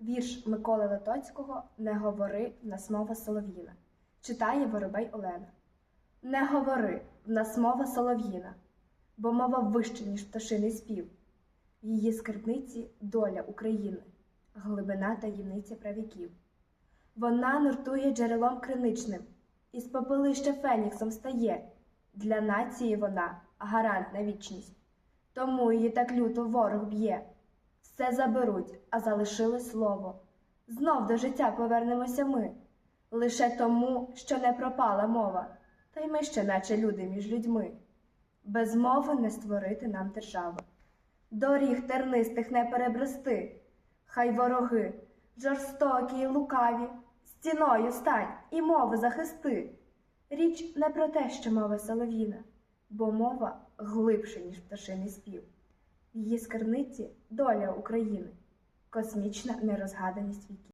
Вірш Миколи Летоцького Не говори в нас мова солов'їна. Читає Воробей Олена. Не говори в нас мова солов'їна, бо мова вища, ніж пташиний спів. Її скарбниці доля України, глибина таємниця правіків. Вона нуртує джерелом криничним, із попелища феніксом стає. Для нації вона гарант на вічність. Тому її так люто ворог б'є. Все заберуть, а залишили слово. Знов до життя повернемося ми, лише тому, що не пропала мова, та й ми ще, наче люди між людьми. Без мови не створити нам держави. Доріг тернистих не перебрести, хай вороги, жорстокі й лукаві, стіною стань і мови захисти. Річ не про те, що мова солов'їна, бо мова глибше, ніж пташиний спів. В її скарниці доля України, космічна нерозгаданість віків.